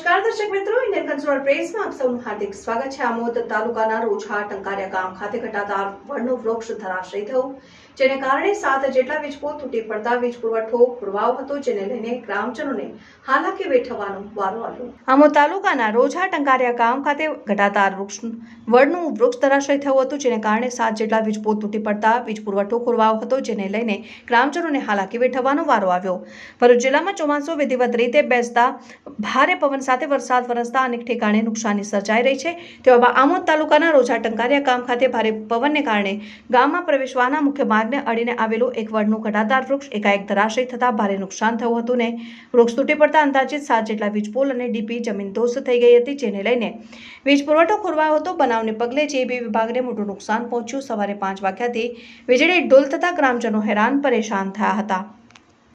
acho que Panchmahal પ્રેસમાં આપ સૌનું હાર્દિક સ્વાગત છે. આમોદ તાલુકાના રોછા ટંકારિયા ખાતે ઘટાતા વડનું વૃક્ષ ધરાશયી થયું, જેને કારણે સાત જેટલા વીજપોલ તૂટી પડતા વીજ પુરવઠો ખોરવાયો હતો, જેને લઈને ગ્રામજનોને હાલાકી વેઠવાનો વારો આવ્યો. આમોદ તાલુકાના રોજા ટંકારિયા ગામ ખાતે ઘટાદાર વૃક્ષ વડનું વૃક્ષ ધરાશય થયું હતું, જેને કારણે સાત જેટલા વીજપોલ તૂટી પડતા વીજ પુરવઠો ખોરવાયો હતો, જેને લઈને ગ્રામજનોને હાલાકી વેઠવાનો વારો આવ્યો. ભરૂચ જિલ્લામાં ચોમાસું વિધિવત રીતે બેસતા ભારે પવન સાથે વરસાદ વરસતા અનેક ઠેકાણે નુકસાની સર્જાઈ રહી છે. તેવામાં આમોદ તાલુકાના રોજા ટંકારિયા ગામ ખાતે ભારે પવનને કારણે ગામમાં પ્રવેશવાના મુખ્ય માર્ગને અડીને આવેલું એક વડનું ઘટાદાર વૃક્ષ એકાએક ધરાશય થતાં ભારે નુકસાન થયું હતું ને વૃક્ષ તૂટી પડતા અંદાજિત સાત જેટલા વીજપોલ અને ડીપી જમીન દોસ્ત થઈ ગઈ હતી, જેને લઈને વીજ પુરવઠો ખોરવાયો હતો. બનાવને પગલે જેબી વિભાગને મોટું નુકસાન પહોંચ્યું. સવારે પાંચ વાગ્યાથી વીજળી ડોલ થતા ગ્રામજનો હેરાન પરેશાન થયા હતા.